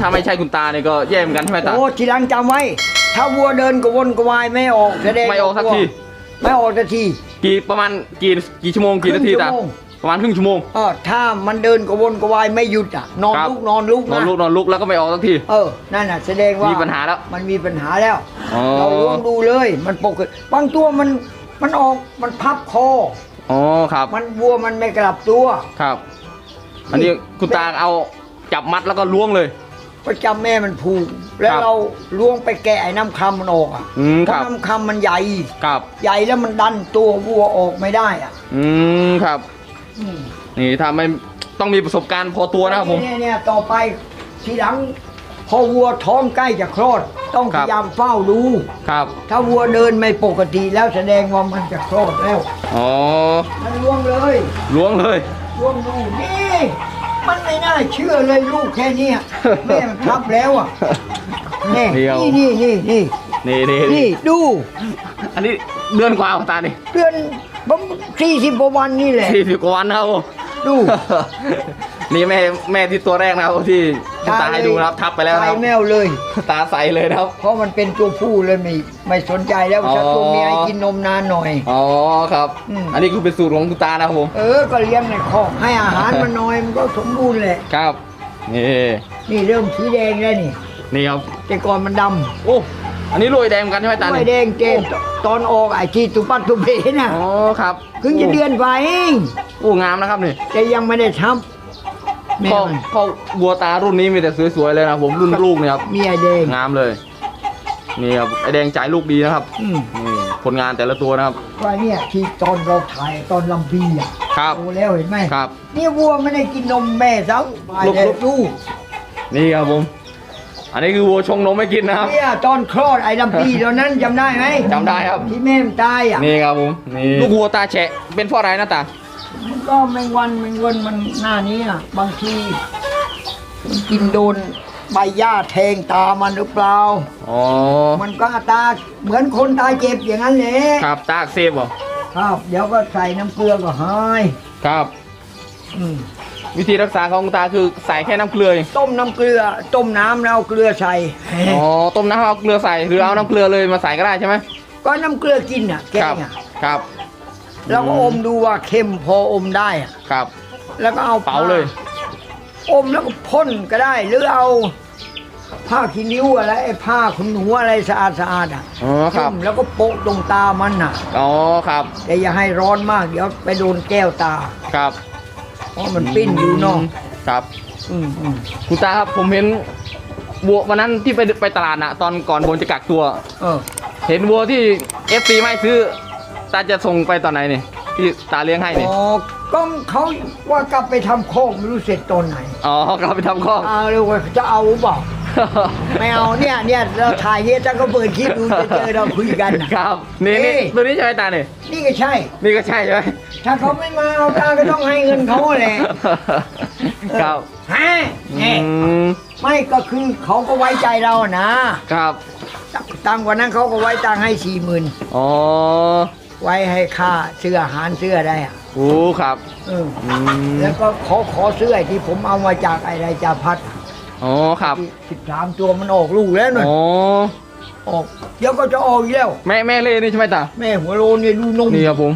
ถ้าไม่ใช่คุณตาเนี่ยก็แย่เหมือนกันใช่ไหมตา โอ้ทีหลังจำไว้ ถ้าวัวเดินกระวนกระวายไม่ออกแสดงไม่ออกสักที ไม่ออกสักทีกี่ประมาณกี่กี่ชั่วโมงกี่นาทีตาครึ่งชั่วโมงประมาณครึ่งชั่วโมงเออถ้ามันเดินกระวนกระวายไม่หยุดอะนอนครับลุกนอนลุกนอนนะลุกนอนลุกแล้วก็ไม่ออกสักที เออ นั่นน่ะแสดงว่ามีมีปัญหาแล้ว มันมีปัญหาแล้วอ๋อเราลองดูเลย มันปกติบางตัวมันมันออกมันพับคออ๋อครับ มันวัวมันไม่กลับตัวครับ อันนี้คุณตาเอาจับมัดแล้วก็ล้วงเลย ก็จำแม่มันผูก แล้วครับเราล้วงไปแกะไอ้น้ำคำมันออกอะอืมเพครัราะบน้ำคำมันใหญ่ ครับ ใหญ่แล้วมันดันตัววัวออกไม่ได้อะอืมครับ อืมนี่ถ้าไม่ต้องมีประสบการณ์พอตัวนะครับผม เนี่ยเนี่ยต่อไปทีหลัง พอวัวท้องใกล้จะคลอด ต้องคพรับ ยายามเฝ้าดู ครับ ถ้าวัวเดินไม่ปกติแล้วแสดงว่ามันจะคลอดแล้ว อ๋อมันล้วงเลยล้วงเลยล้วงดูนี่ มันไม่น่าเชื่อเลยลูกแค่เนี้ยแม่มันทับแล้วอะนี่เดียวนี่นี่นี่นี่นี่นี่ดูอันนี้เดือนกว่าของตานี่เดือนผมสี่สิบกว่าวันนี่แหละสี่สิบกว่าวันนะครับผมดู นี่แม่แม่ที่ตัวแรกนะครับที่คุณตาให้ดูนะครับ ทับไปแล้วนะใส่ครับแมวเลย ตาใสเลยนะครับ เพราะมันเป็นตัวผู้เลยไม่ไม่สนใจแล้วอ๋อ ถ้าตัวเมียให้กินนมนานหน่อย อ๋อครับ อืม อันนี้คือเป็นสูตรของคุณตานะครับผม เออ ก็เลี้ยงในคอกให้อาหารมันน้อยมันก็สมบูรณ์แหละ ครับนี่นี่เริ่มสีแดงแล้วนี่ นี่ครับแต่ก่อนมันดำโอ้อันนี้รวยแดงเหมือนกันใช่ไหมตาไม่นี่แดงเจนตอนออกไอ้ที่ตุปัตตุเบน่ะอ๋อครับเพิ่งจะเดือนกว่าเองโอ้งามนะครับนี่แต่ยังไม่ได้ทับ แม่พ่อมัน พ่อวัวตารุ่นนี้มีแต่สวยๆเลยนะครับผมรุ่นลูกเนี่ยครับมีไอ้แดงงามเลย นี่ครับไอแดงจ่ายลูกดีนะครับอืมนี่ผลงานแต่ละตัวนะครับว่าเนี่ยที่ตอนเราถ่ายตอนลำพีอะครับโตแล้วเห็นไหมครับ นี่วัวไม่ได้กินนมแม่ซ้ำลูกแต่ลูกนี่ครับผม อันนี้คือวัวชงนมไม่กินนะครับ เนี่ยตอนคลอดไอ้ลำพีตอนนั้นจำได้ไหมจำได้ครับ ที่แม่มันตายอะนี่ครับผมนี่ลูกวัวตาแฉะเป็นเพราะอะไรนะตามัน ก็แมงวันแมงวันมันหน้านี้อะ บางทีมันกินโดนใบหญ้าแทงตามันหรือเปล่า อ๋อ มันก็ตาเหมือนคนตายเจ็บอย่างนั้นแหละครับตาอักเสบเหรอครับ เดี๋ยวก็ใส่น้ำเกลือก็หายครับ อืมวิธีรักษาของตาคือใส่แค่น้ำเกลือเองต้มน้ำเกลือ ต้มน้ำแล้วเอาเกลือใส่ อ๋อ ต้มน้ำเอาเกลือใส่หรือเอาน้ำเกลือเลยมาใส่ก็ได้ใช่ไหมก็น้ำเกลือกินอะแกครังอะ ครับ แล้วก็อมดูว่าเค็มพออมได้อะครับ แล้วก็เอาเป๋าเลย อมแล้วก็พ่นก็ได้ หรือเอาผ้าขี้ริ้วอะไรไอ้ผ้าขนหนูอะไรสะอาดสะอาดๆอะอ๋อครับ มแล้วก็โปะตรงตามันน่ะ อ๋อครับแต่อย่าให้ร้อนมากเดี๋ยวไปโดนแก้วตา ครับเพราะมันปิ้นอยู่เนอกครับอืมอืมคุณตาครับผมเห็นวัววันนั้นที่ไปไปตลาดนะตอนก่อนผมจะกักตัว เออ เห็นวัวที่เอฟซีไม่ซื้อ ตาจะส่งไปตอนไหนนี่ที่ตาเลี้ยงให้นี่อ๋อก็เขาว่ากลับไปทำโคกไม่รู้เสร็จตอนไหนอ๋อกลับไปทำข้อกเอาเลยว่าจะเอาหรือเปล่าไม่เอาเนี่ยเนี่ยเราถ่ายเนี่ยถ้าก็เปิดคลิปดูจะเจอเราคุยกันน่ะ ครับนี่นี่เอ้ยตัวนี้ใช่ไหมตาเนี่ยนี่ก็ใช่ นี่ก็ใช่ใช่ไหมถ้าเขาไม่มาเอาตาก็ต้องให้เงินเขาแหละครับฮะอืเนี่ยมไม่ก็คือเขาก็ไว้ใจเราอะนะครับ ตังค์กว่านั้นเขาก็ไว้ตังค์ให้สี่หมื่นอ๋อ ไว้ให้ค่าเสื้ออาหารเสื้อได้อะโอ้ครับเอออืมแล้วก็ขอขอเสื้อที่ผมเอามาจากไอ้ไรจาพัดอ๋อครับสิบสามตัวมันออกลูกแล้วหน่อยอ๋อออกเดี๋ยวก็จะออกอีกแล้ว แม่แม่เล่นี่ใช่ไหมตาแม่หัวโลนเนี่ยดูนมนี่ครับผม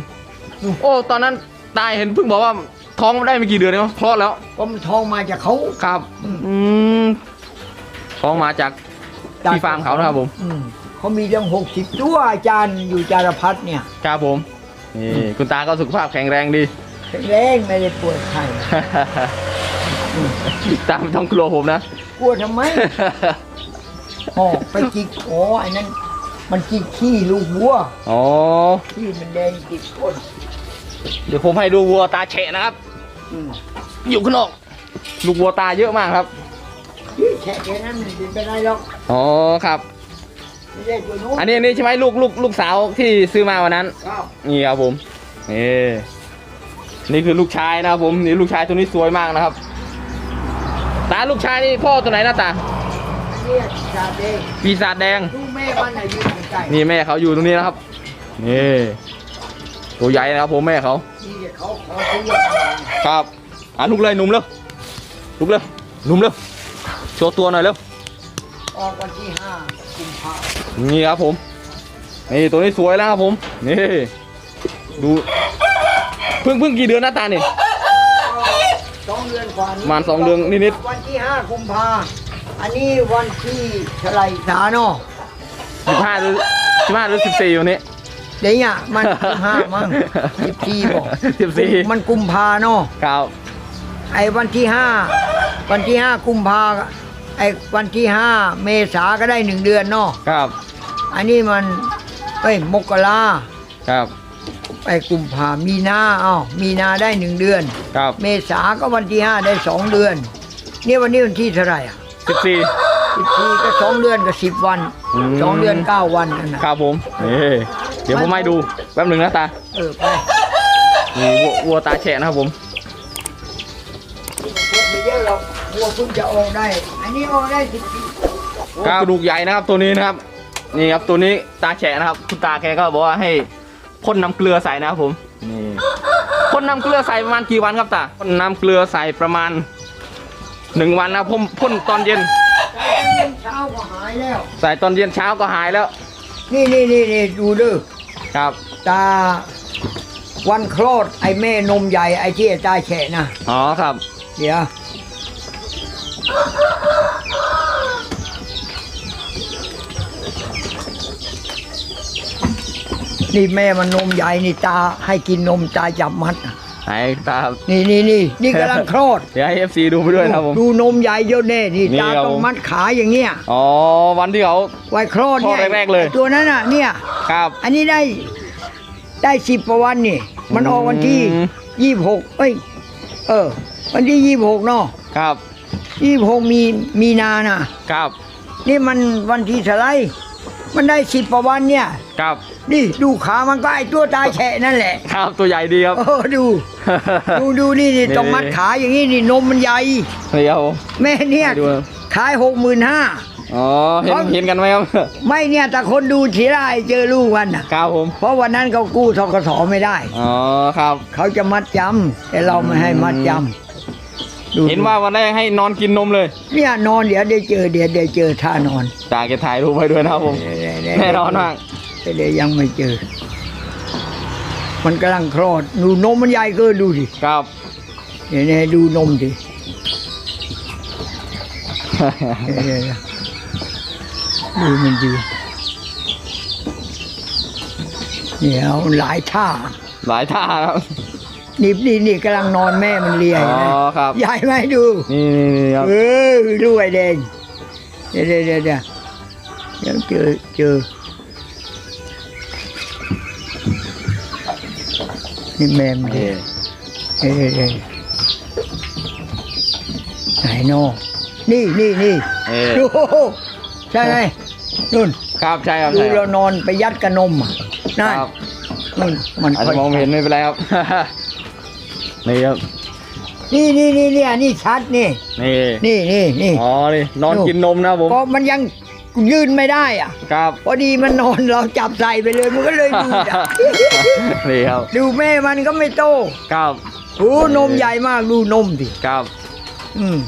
อืมโอ้ตอนนั้นตายเห็นเพิ่งบอกว่าท้องไม่ได้ไม่กี่เดือนเองมั้งคลอดแล้วก็มันทองมาจากเขา ครับอืม อืมท้องมาจากที่ฟาร์มเขานะครับผม อืม เขามีเรื่องหกสิบตัวอาจารย์อยู่จารพัฒเนี่ยครับผมนี่คุณตาก็สุขภาพแข็งแรงดี แข็งแรงไม่ได้ป่วยไข้ตามต้องกลัวผมนะกลัวทำไมหอกไปจิกโอ้ไอ้นั้น มันจิกขี้ลูกวัวอ๋อขี้มันแดงจิกก้นเดี๋ยวผมให้ดูวัวตาแฉะนะครับอืมอยู่ข้างนอกลูกวัวตาเยอะมากครับขี้แฉะแค่นั้นมันเป็นไปได้หรอกอ๋อครับ ไม่ใช่ตัวนู้นอันนี้อันนี้ใช่ไหมลูกลูกลูกสาวที่ซื้อมาวันนั้นครับนี่ครับผมนี่นี่คือลูกชายนะครับผมนี่ลูกชายตัวนี้สวยมากนะครับ ตาลูกชายนี่พ่อตัวไหนนะตาเนี่ยชาเด้งปีศาจแดง ลูกแม่มันอายุใกล้ๆนี่แม่เขาอยู่ตรงนี้นะครับนี่ตัวใหญ่นะครับผมแม่เขานี่เขาขอซื้อครับอะลุกเลยหนุ่มเร็วลุกเร็วหนุ่มเร็วโชว์ตัวหน่อยเร็วออกวันที่ห้ากุมภา นี่ครับผม นี่ตัวนี้สวยแล้วครับผม นี่ ดู เพิ่งเพิ่งกี่เดือนหน้าตาเนี่ยสองเดือนกว่านี้ประมาณสองเดือนนิดวันที่ห้ากุมภาอันนี้วันที่เท่าไหรสาเนาะสิบห้าหรือสิบห้าหรือสิบสี่อยู่นี้ เดี๋ยวเนี่ยมันสิบห้ามั้งสิบสี่บอกสิบสี่มันกุมภาเนาะครับไอ้วันที่ห้าวันที่ห้ากุมภา ไอ้วันที่ห้าเมษาก็ได้หนึ่งเดือนเนาะครับอันนี้มันเอ้ยมกราครับไอ้กุมภามีนาอ้าวมีนาได้หนึ่งเดือน ครับเมษาก็วันที่ห้าได้สองเดือนนี่วันนี้วันที่เท่าไหร่อะสิบสี่สิบสี่ก็สองเดือนกับสิบวันอืมสองเดือนเก้าวันนั่นนะครับผมนี่เดี๋ยวผมให้ดูแป๊บหนึ่งนะตาเออไปนี่วัววัวตาแฉะนะครับผมไม่เยอะหรอก วัวเพิ่งจะออกได้ อันนี้ออกได้สิบสี่กระดูกใหญ่นะครับตัวนี้นะครับ นี่ครับตัวนี้ตาแฉะนะครับ คุณตาแกก็บอกว่าให้พ่นน้ำเกลือใส่นะครับผมนี่พ่นน้ำเกลือใส่ประมาณกี่วันครับตาพ่นน้ำเกลือใส่ประมาณหนึ่งวันนะครับผมพ่นตอนเย็น เช้าก็หายแล้ว ใส่ตอนเย็นเช้าก็หายแล้วนี่นี่นี่นี่ดูเด้อครับตาวันคลอดไอ้แม่นมใหญ่ไอ้ที่ตาแฉะนะอ๋อครับ เดี๋ยว นี่แม่มันนมใหญ่นี่ตาให้กินนมตาจับมัดน่ะไหนตานี่นี่นี่นี่กำลังคลอดเดี๋ยวให้เอฟซีดูไปด้วยนะครับผม ดูนมใหญ่เยอะแน่นี่นี่ตาครับ ต้อผงมมัดขาอย่างเงี้ยอ๋อวันที่เขา ไว้คลอดเนี่ยคลอดแรกๆเลยตัวนั้นน่ะเนี่ย ครับ อันนี้ได้ได้สิบประวันนี่ มันออกวันที่อืม ยี่สิบหกเอ้ย เออ วันที่ยี่สิบหกเนาะครับ ยี่สิบหกมีมีนาน่ะ ครับ นี่มันวันที่เท่าไหรมันได้สิบประวันเนี่ย ครับ นี่ดูขามันก็ไอตัวตายแฉะนั่นแหละ ครับตัวใหญ่ดีครับ โอ้ดู ดูดูนี่นี่นี่ต้องมัดขาอย่างนี้นี่นมมันใหญ่ เดี๋ยว แม่เนี่ยให้ดูนะ ขายหกหมื่นห้า อ๋อ เห็นครับ เห็นกันไหมครับ ไม่เนี่ยแต่คนดูทีไรเจอลูกมันน่ะ ครับผม เพราะวันนั้นเขากู้ทกสไม่ได้ อ๋อ ครับ เขาจะมัดจำแต่เราไม่ให้มัดจำดู เห็นว่าวันแรกให้นอนกินนมเลย เนี่ยนอนเดี๋ยวได้เจอเดี๋ยวได้เจอท่านอนตาแกถ่ายรูปไว้ด้วยนะครับผมแน่นอนมากแต่เดี๋ยวยังไม่เจอ มันกำลังคลอดดูนมมันใหญ่เกินดูดิครับเดี๋ยวนี่ดูนมดิเดี๋ยวๆดูมันดีเดี๋ยวหลายท่า หลายท่าครั บนี่นี่นี่กำลังนอนแม่มันเลียอ๋อนะครับใหญ่ไหมดู นี่นี่นี่ครับเออลูกไอแดงเดี๋ยวเดี๋ยวเดี๋ยวเดี๋ยวเดี๋ยวเจอเจอนี่แม่มันนี่เดี๋ยวเดี๋ยวเดี๋ยวไหนโน่นี่นี่นี่เออดูใช่ไหมนุ่นครับใช่ครับดูใช่คเรารับนอนไปยัดกระนมอะนั่นครับ นุ่นมันอาจค่จะอยมองไม่เห็นไม่เป็นไรครับ นี่ครับนี่นี่นี่เนี่ยนี่ชัดนี่ นี่นี่นี่นี่อ๋อนี่นอนกินนมนะครับผมก็มันยังยืนไม่ได้อะ ครับพอดีมันนอนเราจับใส่ไปเลยมันก็เลยดูดอะนี่ครับดูแม่มันก็ไม่โตครับโอ้นมใหญ่มากดูนมสิครับ อืม